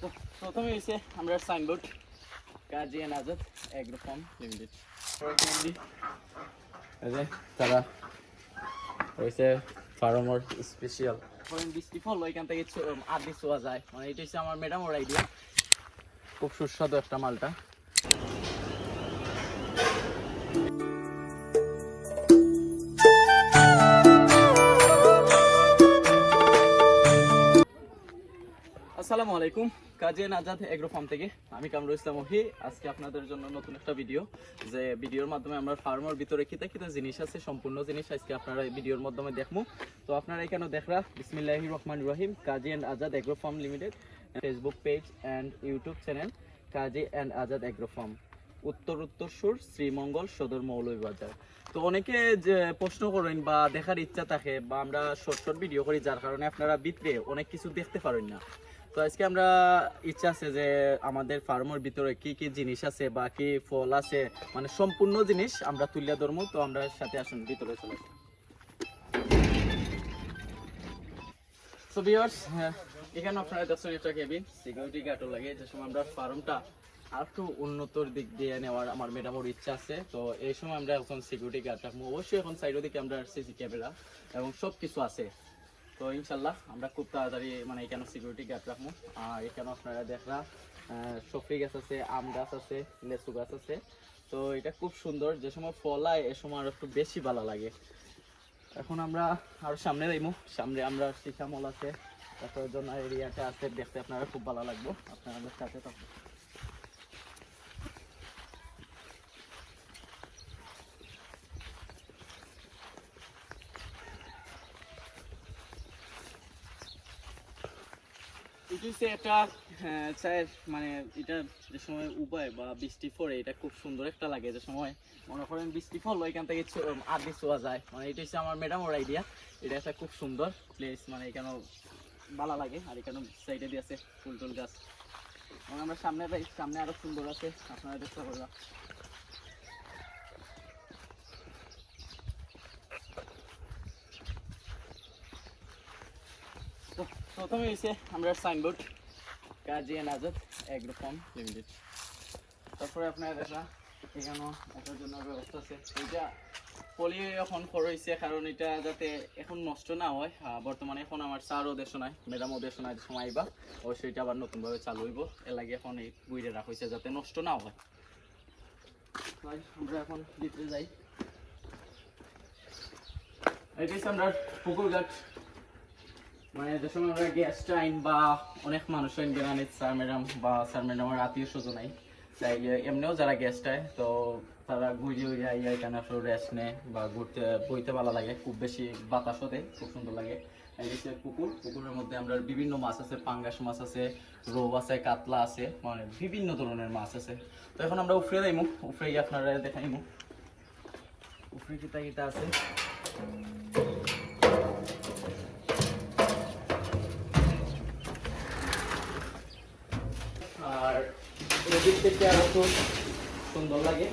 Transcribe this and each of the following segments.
তো প্রথমে হয়েছে আমরা signboard Kazi N Azad agro farm limited তারা হয়েছে ফার্মার স্পেশাল বৃষ্টি ফল ওইখান থেকে আদি ছোয়া যায়। মানে এটা হচ্ছে আমার ম্যাডাম ওর আইডিয়া খুব সুস্বাদু একটা মালটা। আসসালামু আলাইকুম। কাজে নাজাদ এগ্রো ফার্ম থেকে আমি কামরুল ইসলাম ওহি। আজকে আপনাদের জন্য নতুন একটা ভিডিও, যে ভিডিওর মাধ্যমে আমরা ফার্মের ভিতরে কিতা কিতা জিনিস আছে, সম্পূর্ণ জিনিস আজকে আপনারা এই ভিডিওর মাধ্যমে দেখব তো আপনারা এখানে দেখরা বিসমিল্লাহি রহমান রহিম, Kazi and Azad agro farm limited, Facebook page and YouTube channel Kazi and Azad agro farm. উত্তর উত্তরসূর শ্রীমঙ্গল সদর মৌলভীবাজার। তো অনেকে যে প্রশ্ন করেন বা দেখার ইচ্ছা থাকে বা আমরা শর্ট শর্ট ভিডিও করি, যার কারণে আপনারা ভিতরে অনেক কিছু দেখতে পারেন না। তো আজকে আমরা ইচ্ছা আছে যে আমাদের ফার্মের ভিতরে কি কি জিনিস আছে বা কি ফল আছে মানে সম্পূর্ণ জিনিস আমরা তুলিয়া ধরবো। তো আমরা সাথে আসুন, ভিতরে চলে ভিউয়ার্স এখানে আপনারা দেখছেন এটা কেবিন সিকিউরিটি গার্ডও লাগে। যে সময় আমরা ফার্মটা আর একটু উন্নতর দিক দিয়ে নেওয়ার আমার ম্যাডামের ইচ্ছা আছে। তো এই সময় আমরা এখন সিকিউরিটি গার্ড রাখব অবশ্যই এখন সাইডের দিকে আমরা সিসি ক্যামেরা এবং সব কিছু আছে। তো ইনশাল্লাহ আমরা খুব তাড়াতাড়ি মানে এখানে সিকিউরিটি গার্ড রাখব। আর এখানে আপনারা দেখরা সফরি গাছ আছে, আম গাছ আছে, লেচু গাছ আছে। তো এটা খুব সুন্দর। যে সময় ফলায়, এ সময় আর একটু বেশি ভালো লাগে। এখন আমরা আরও সামনে যাইমু। সামনে আমরা শিখামল আছে। তারপর জন্য এরিয়াটা আছে, দেখতে আপনারা খুব ভালো লাগবে। আপনারা আমাদের সাথে থাকুন হচ্ছে হ্যাঁ, চায়ের মানে এটা যে সময় উপায় বা বৃষ্টি পড়ে এটা খুব সুন্দর একটা লাগে যে সময়। মনে করেন বৃষ্টি ফল এখান থেকে আদি ছোয়া যায়। মানে এটা হচ্ছে আমার ম্যাডাম ওর আইডিয়া এটা একটা খুব সুন্দর প্লেস মানে এখানে ভালো লাগে আর এখানে সাইডে দিয়ে আছে ফুল টুল গাছ। এবং আমরা সামনে যাই সামনে আরও সুন্দর আছে আপনারা দেখতে পারবা তো প্রথমে হয়েছে আমরা signboard, Kazi agro farm limited তারপরে আপনারা দেখা, এখানেও এটার জন্য ব্যবস্থা আছে। এইটা পলি এখন হয়েছে কারণ এটা যাতে এখন নষ্ট না হয় বর্তমানে এখন আমার স্যারও দেশ নাই ম্যাডামও দেশ নাই সময় আইবা অবশ্যই এটা আবার নতুনভাবে চালু হইব। এর লাগে এখন এই বুইরে রাখা হয়েছে যাতে নষ্ট না হয়। আমরা এখন ভিতরে যাই। এটা আমরা পুকুর ঘাট। মানে যে সময় আমরা গেস্ট আইন বা অনেক মানুষ আইন বেড়ানি স্যার ম্যাডাম বা স্যার ম্যাডামের আত্মীয় স্বজন আই চাইলে এমনিও যারা গেস্ট আয় তো তারা ঘুরে উড়ে আইয়া এখানে আসলে রেস্ট নেয় বা ঘুরতে, বইতে ভালো লাগে। খুব বেশি বাতাসও দেয় খুব সুন্দর লাগে। এই পুকুর, পুকুরের মধ্যে আমরা বিভিন্ন মাছ আছে, পাঙ্গাস মাছ আছে রৌ আছে, কাতলা আছে মানে বিভিন্ন ধরনের মাছ আছে। তো এখন আমরা উফরে যাইমু, উফরে গিয়ে আপনারা দেখাইমু। উফরে কিতা কিতা আছে আর এদিক থেকে আরও খুব সুন্দর লাগে।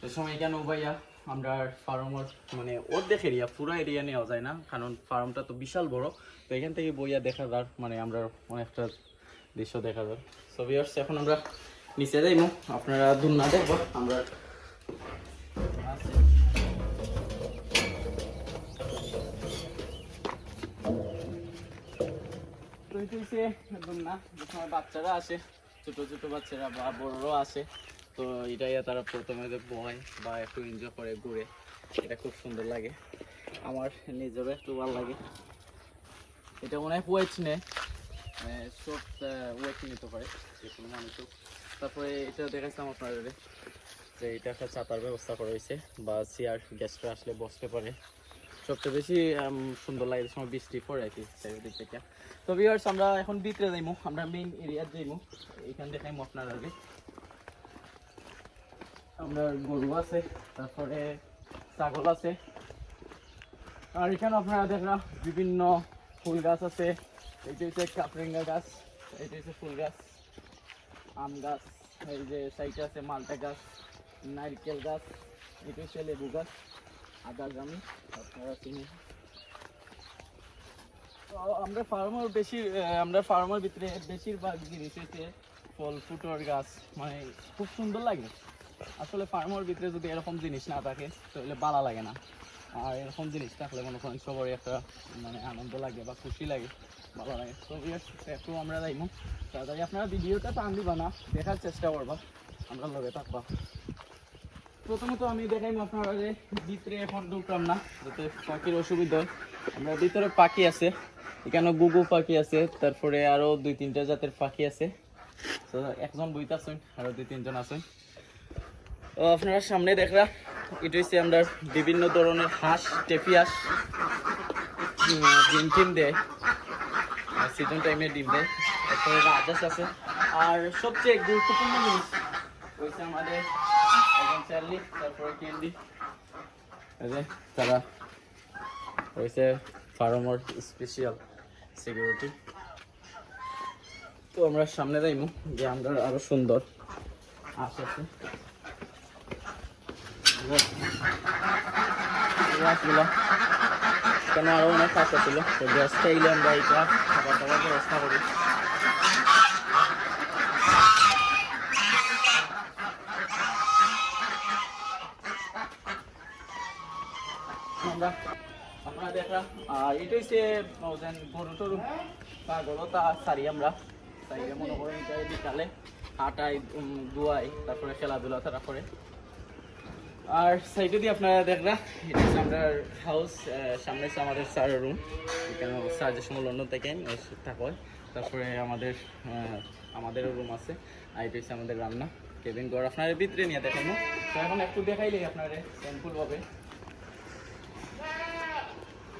তো সময় কেন ভাইয়া? আমরা ফার্মার মানে অর্ধেক এরিয়া পুরো এরিয়া নেওয়া যায় না, কারণ ফার্মটা তো বিশাল বড়। তো এখান থেকে বইয়া দেখা যার মানে আমরা অনেকটা দৃশ্য দেখা যায় সো ভিউয়ার্স এখন আমরা নিচে যাইমু। আপনারা দূর না দেখব, আমরা তো বাচ্চারা আসে। ছোট ছোট বাচ্চারা বা বড়রাও আসে, তো এটাই তারা প্রথমে বয় বা একটু এনজয় করে ঘুরে, এটা খুব সুন্দর লাগে। আমার নিজেরও একটু ভালো লাগে। এটা অনেক ওয়েট নেয় সব ওয়েট নিতে পারে, যে কোনো মানুষও। তারপরে এটা দেখাচ্ছিলাম আপনাদের যে এটা একটা চাতার ব্যবস্থা করা হয়েছে, বা চেয়ার গেস্টরা আসলে বসতে পারে। সবচেয়ে বেশি সুন্দর লাগে সময় বৃষ্টি পড়ে আর কি, চারিদিক থেকে। তো ভিউয়ার্স আমরা এখন ভিতরে যাইমু, আমরা মেইন এরিয়া যাইমু, এখান দেখাইমু আপনার আগে। আমরা গরু আছে, তারপরে ছাগল আছে। আর এখানে আপনারা দেখলাম বিভিন্ন ফুল গাছ আছে। এইটা হচ্ছে কাপরেঙ্গা গাছ এইটা হচ্ছে ফুল গাছ, আম গাছ, এই যে সাইডে আছে মালটা গাছ, নারকেল গাছ এটা হচ্ছে লেবু গাছ। আদা জামি আপনারা চিনি তো আমরা ফার্মার বেশি আমরা ফার্মার ভিতরে বেশিরভাগ জিনিস হচ্ছে ফল ফুটোর গাছ মানে খুব সুন্দর লাগে। আসলে ফার্মার ভিতরে যদি এরকম জিনিস না থাকে, তাহলে ভালো লাগে না। আর এরকম জিনিস থাকলে মনে করেন সবারই একটা মানে আনন্দ লাগে বা খুশি লাগে, ভালো লাগে। তো একটু আমরা যাইমু। তাড়াতাড়ি আপনারা ভিডিওটা টান দিবা না, দেখার চেষ্টা করবা। আমরা লগে থাকবা। প্রথমত আমি দেখাইম আপনারা ভিতরে এখন ঢুকলাম না, যাতে পাখির অসুবিধা আমরা ভিতরে পাখি আছে, এখানে গুগু পাখি আছে, তারপরে আরও দুই তিনটা জাতের পাখি আছে। তো একজন বইতে আছেন, আরও দুই তিনজন আছেন। আপনারা সামনে দেখরা, এটা হচ্ছে আমরা বিভিন্ন ধরনের হাঁস, টেপি হাঁস ডিম টিম দেয়। সিজন টাইমে ডিম দেয়। তারপরে রাজাস আছে। আর সবচেয়ে গুরুত্বপূর্ণ জিনিস হয়েছে আমাদের একজন চার্লি তারপরে তারা হয়েছে ফার্মার স্পেশাল সিকিউরিটি তো আমরা সামনে যাইমু, যে আমরা আরও সুন্দর গাছগুলো কেন আরও অনেক হাঁস ছিল তো গ্যাস চাইলে আমরা এটা খাবার দাবার ব্যবস্থা করি। আমরা, আপনারা দেখলাম আর এটা হচ্ছে গরু টরু পাগলও তা সারি আমরা। সাইডে মনে করেন বিকালে হাঁটাই ধোয়াই তারপরে খেলাধুলা তারা করে। আর সাইডে দিয়ে আপনারা দেখরা, এটা আমরা হাউস সামনে হচ্ছে আমাদের স্যার রুম এখানে স্যার যে সময় লন্ডন থেকে থাকে তারপরে আমাদের আমাদেরও রুম আছে। আর এটা হচ্ছে আমাদের রান্না। কেবিন ঘর, আপনার ভিতরে নিয়ে দেখানো তো এখন একটু দেখাইলেই আপনার সিম্পল ভাবে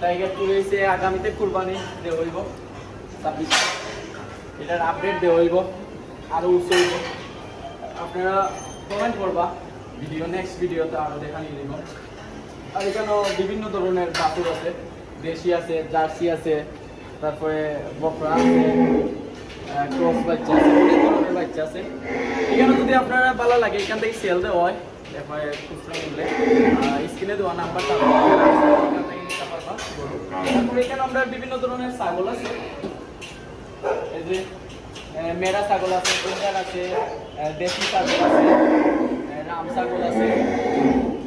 টাইগার টু হয়েছে আগামীতে কুরবানি দেওয়া হইব। ছাব্বিশ। এটার আপডেট দেওয়া হইব। আরও উচ্চ হইব। আপনারা কমেন্ট করবা। ভিডিও নেক্সট ভিডিওতে আরও দেখা নিয়ে দিব আর এখানেও বিভিন্ন ধরনের বাছুর আছে। দেশি আছে, জার্সি আছে, তারপরে বকরা আছে ক্রস বাচ্চা আছে, অনেক ধরনের বাচ্চা আছে। এখানে যদি আপনারা ভালো লাগে, এখান থেকে সেল দেওয়া হয়। তারপরে খুচরা মূল্যে স্ক্রিনে দেওয়া নাম্বারটা এখানে আমরা বিভিন্ন ধরনের ছাগল আছে। এই মেরা ছাগল আছে, গুন্ডার আছে দেশি ছাগল আছে রাম ছাগল আছে।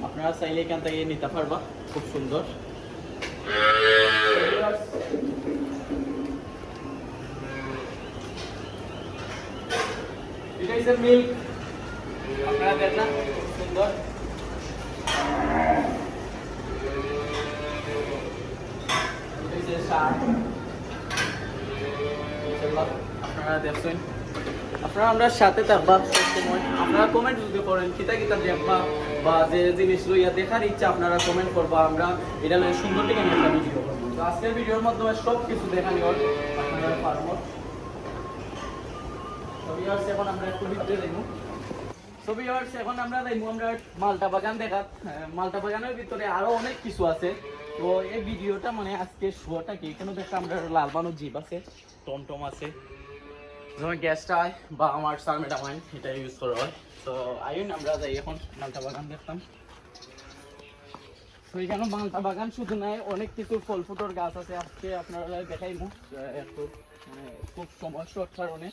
আপনারা চাইলে এখান থেকে নিতে পারবা, খুব সুন্দর। এটা হচ্ছে মিল্ক। আপনারা দেখলাম সুন্দর এটা হচ্ছে শাক ইনশাআল্লাহ আপনারা আমরা সাথে থাকবা আপনারা কমেন্ট যদি করেন, কিতা কিতা দেখবা, বা যে জিনিস লইয়া দেখার ইচ্ছা, আপনারা কমেন্ট করবা, আমরা এটা লইয়া সুন্দর থেকে নিয়ে ভিডিও করব তো আজকের ভিডিওর মাধ্যমে সব কিছু দেখানি হল, আপনারা পারব এখন আমরা একটু ভিতরে যাইবো এখন আমরা মালটা বাগান বাগানের ভিতরে আরও অনেক কিছু আছে। তো এই ভিডিওটা মানে আজকে আমরা জিপ আছে টমটম আছে। যখন গ্যাসটা বা আমার এটা ইউজ করা হয়। তো আইন আমরা যাই এখন মালটা বাগান দেখতাম। তো এখানে মালটা বাগান শুধু নাই অনেক কিছু ফল ফুটোর গাছ আছে। আজকে আপনারা দেখাইবো আহ, একটু মানে খুব সমস্যার কারণে।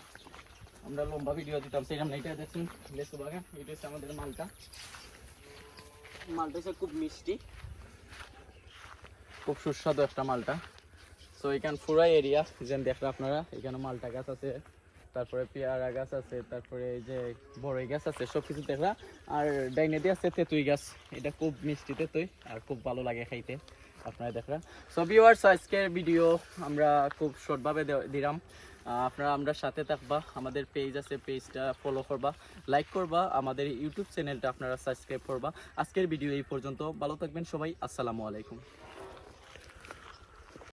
আমরা লম্বা ভিডিও দিতাম সেরকম এটা দেখুন লেসু বাগান এটা হচ্ছে আমাদের মালটা। মালটা হচ্ছে খুব মিষ্টি। খুব সুস্বাদু একটা মালটা। সো এখানে পুরো এরিয়া যেন দেখলে আপনারা, এখানে মালটা গাছ আছে, তারপরে পেয়ারা গাছ আছে, তারপরে এই যে বড়ই গাছ আছে সব কিছু দেখলা। আর ডাইনে দিয়ে আছে তেঁতুই গাছ, এটা খুব মিষ্টি তেঁতুই, আর খুব ভালো লাগে খাইতে, আপনারা দেখলা। সো ভিউয়ার্স আজকের ভিডিও আমরা খুব শর্টভাবে দিলাম। আপনারা আমরা সাথে থাকবা, আমাদের পেজ আছে পেজটা ফলো করবা লাইক করবা, আমাদের ইউটিউব চ্যানেলটা আপনারা সাবস্ক্রাইব করবা। আজকের ভিডিও এই পর্যন্ত, ভালো থাকবেন সবাই, আসসালামু আলাইকুম।